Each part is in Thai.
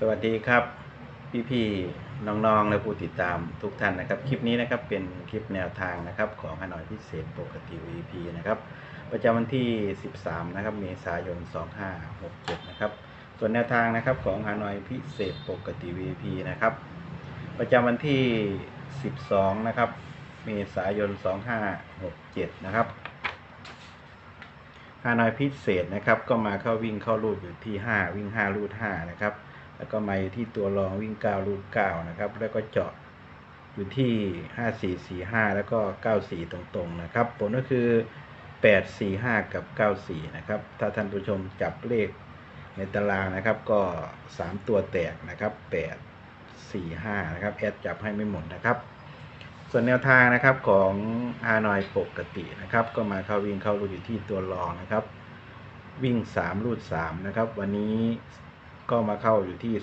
สวัสดีครับ พี่ๆน้องๆและผู้ติดตามทุกท่านนะครับ คลิปนี้นะครับเป็นคลิปแนวทางนะครับของฮานอยพิเศษปกติ VP นะครับประจำวันที่ 13 นะครับเมษายน 2567 นะครับ ส่วนแนวทางนะครับของฮานอยพิเศษปกติ VP นะครับ ประจำวันที่ 12 นะครับเมษายน 2567 นะครับฮานอยพิเศษนะครับก็มาเข้าวิ่งเข้ารูดอยู่ที่ 5 วิ่ง 5 รูด 5 นะครับ แล้วก็มาอยู่ที่ตัวรองวิ่ง9รูด9นะครับ แล้วก็เจาะอยู่ที่ 5 4 4 5 แล้วก็ 9 4 ตรงๆนะครับ ผลก็คือ 8 4 5 กับ 9 4 นะครับ ถ้าท่านผู้ชมจับเลขในตารางนะครับก็ 3 ตัวแตกนะครับ 8 4 5 นะครับ แอดจับให้ไม่หมดนะครับ ส่วนแนวทางนะครับของฮานอยปกตินะครับ ก็มาเข้าวิ่งเข้ารูดอยู่ที่ตัวรองนะครับ วิ่ง 3 รูด 3 นะครับ วันนี้ ก็มาเข้าอยู่ที่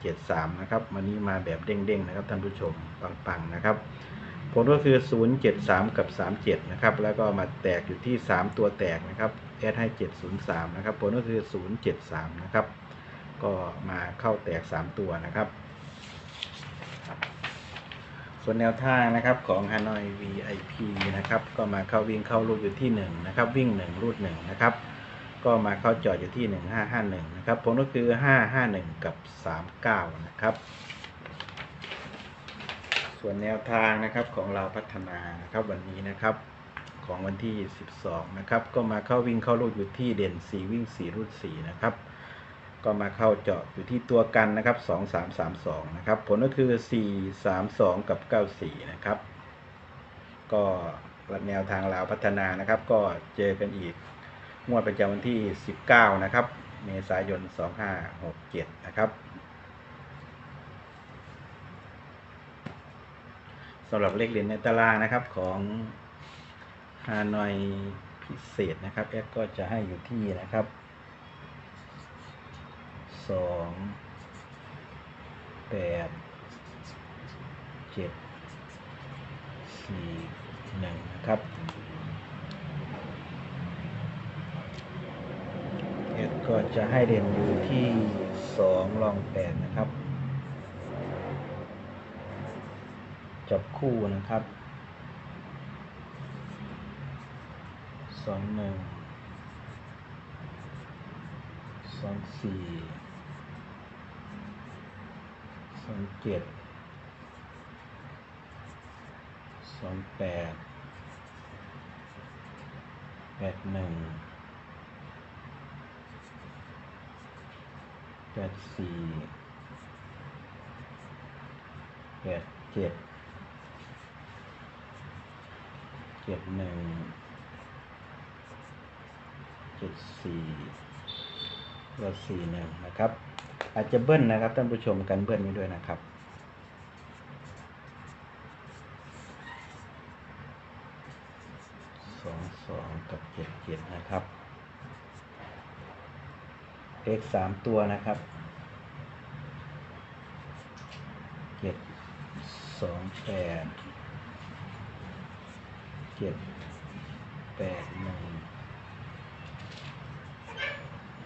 3773 นะครับวันนี้มาแบบเด้งๆนะครับท่านผู้ชมปังๆนะครับ ผลก็คือ 073 กับ 37 นะครับ แล้วก็มาแตกอยู่ที่ 3 ตัวแตกนะครับแอดให้ 703 นะครับ ผลก็คือ 073 นะครับ ก็มาเข้าแตก 3 ตัวนะครับ ส่วนแนวทางนะครับของ Hanoi VIP นะครับ ก็มาเข้าวิ่งเข้ารูดอยู่ที่ 1 นะครับ วิ่ง 1 รูด 1 นะครับ ก็มาเข้าจอดอยู่ที่ 1551 นะครับ ผลก็คือ 551 กับ 39 นะครับ ส่วนแนวทางนะครับของเราพัฒนานะครับวันนี้นะครับของวันที่ 12 นะครับ ก็มาเข้าวิ่งเข้ารูดอยู่ที่เด่น 4 วิ่ง 4 รูด 4 นะครับ ก็มาเข้าเจาะอยู่ที่ตัวกันนะครับ 2332 นะครับ ผลก็คือ 432 กับ 94 นะครับ ก็แนวทางลาวพัฒนานะครับ ก็เจอกันอีก งวดประจำวันที่ 19 นะครับ เมษายน 2567 นะครับสำหรับเลขเหรียญในตารางนะครับของฮานอยพิเศษนะครับแอดก็จะให้อยู่ที่นะครับสองแปดเจ็ดสี่หนึ่งนะครับเอ็ด ก็จะให้เด่นอยู่ที่สองรองแปดนะครับ จับคู่นะครับสองหนึ่งสองสี่สองเจ็ดสองแปดแปดหนึ่ง แปดสี่แปดเจ็ดเจ็ดหนึ่งเจ็ดสี่ก็สี่หนึ่งนะครับ อาจจะเบิ้ลนะครับท่านผู้ชมกันเบิ้ลนี้ด้วยนะครับสองสองกับเจ็ดเจ็ดนะครับ เลขสามตัวนะครับเจ็ดสองแปดเจ็ดแปดหนึ่ง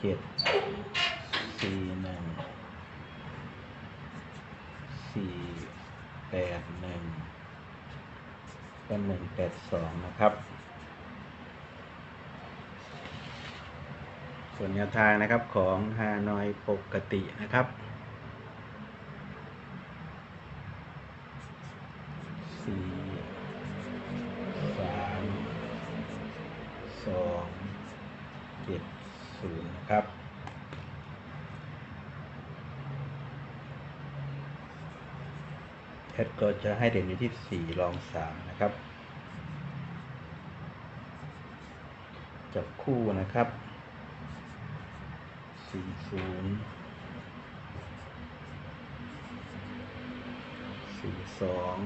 เจ็ดสี่หนึ่งสี่แปดหนึ่งก็หนึ่งแปดสองนะครับ ส่วนแนวทางนะครับของฮานอยปกตินะครับ สี่สามสองเจ็ดศูนย์ครับแอดก็จะให้เด่นอยู่ที่สี่รองสามนะครับ จับคู่นะครับ สี่ศูนย์สี่สอง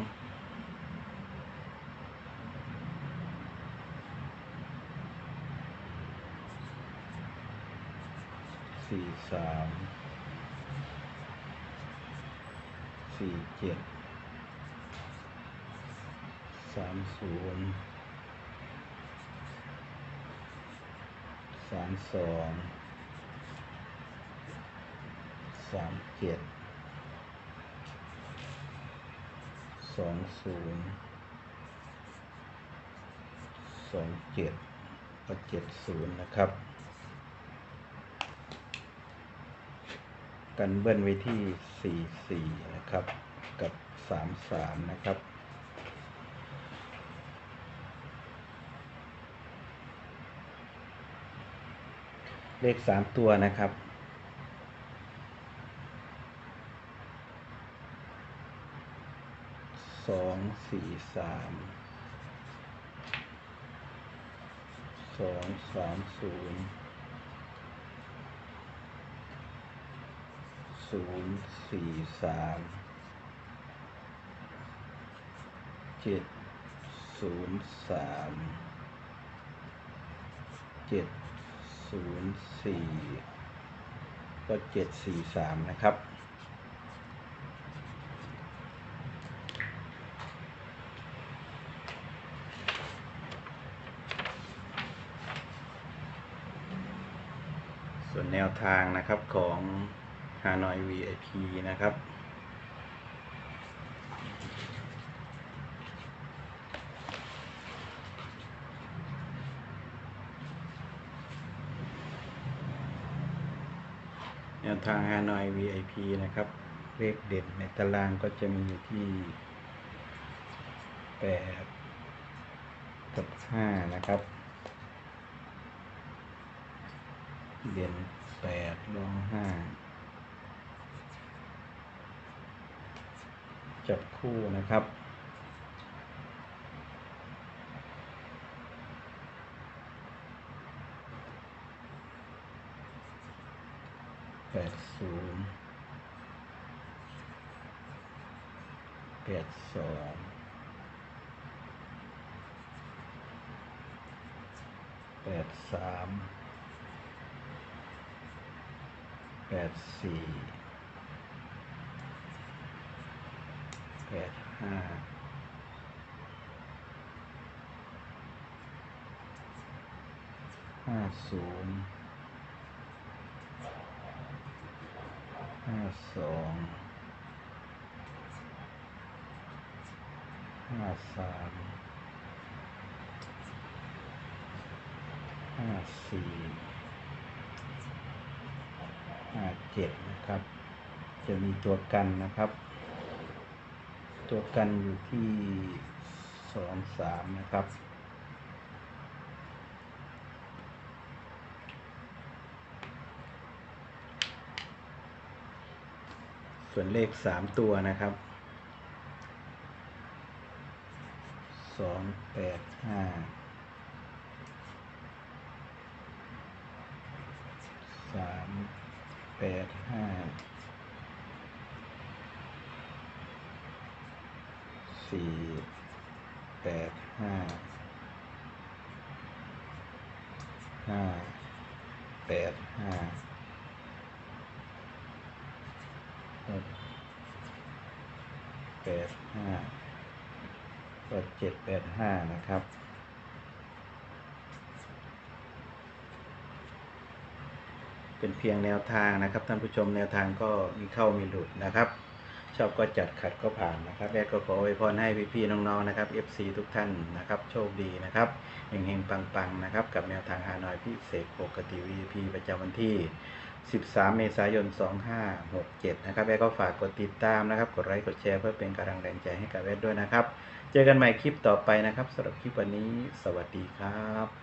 สี่สามสี่เจ็ดสามศูนย์สามสอง สามเจ็ดสองศูนย์สองเจ็ดก็เจ็ดศูนย์นะครับ กันเบิ้ลไว้ที่สี่สี่นะครับ กับสามสามนะครับเลขสามตัวนะครับ สี่สามสองสามศูนย์ศูนย์สี่สามเจ็ดศูนย์สามเจ็ดศูนย์สี่ก็เจ็ดสี่สามนะครับ ส่ วนแนวทางนะครับของฮานอย VIP นะครับ แนวทางฮานอย VIP นะครับ เลขเด่นในตารางก็จะมีอยู่ที่8กับ5นะครับ เด่น แปดรองห้าจับคู่นะครับแปดศูนย์แปดสองแปดสาม แปดสี่แปดห้าห้าศูนย์ห้าสองห้าสามห้าสี่ ห้าเจ็ดนะครับ จะมีตัวกันนะครับ ตัวกันอยู่ที่สองสามนะครับส่วนเลขสามตัวนะครับสองแปดห้าสาม ปดห้าสี่แปดห้าห้าแปดห้าหกแปดห้าก็เจ็ดแปดห้านะครับ เป็นเพียงแนวทางนะครับท่านผู้ชมแนวทางก็มีเข้ามีหลุดนะครับ ชอบก็จัดขัดก็ผ่านนะครับแอดก็ขออวยพรให้พี่ๆน้องๆนะครับ FC ทุกท่านนะครับ โชคดีนะครับเฮงๆปังๆนะครับ กับแนวทางฮานอยพิเศษปกติ VIP ประจำวันที่ 13 เมษายน 2567 นะครับแอดก็ฝากกดติดตามนะครับ กดไลค์กดแชร์เพื่อเป็นกำลังแรงใจให้กับแอดด้วยนะครับ เจอกันใหม่คลิปต่อไปนะครับสำหรับคลิปวันนี้ สวัสดีครับ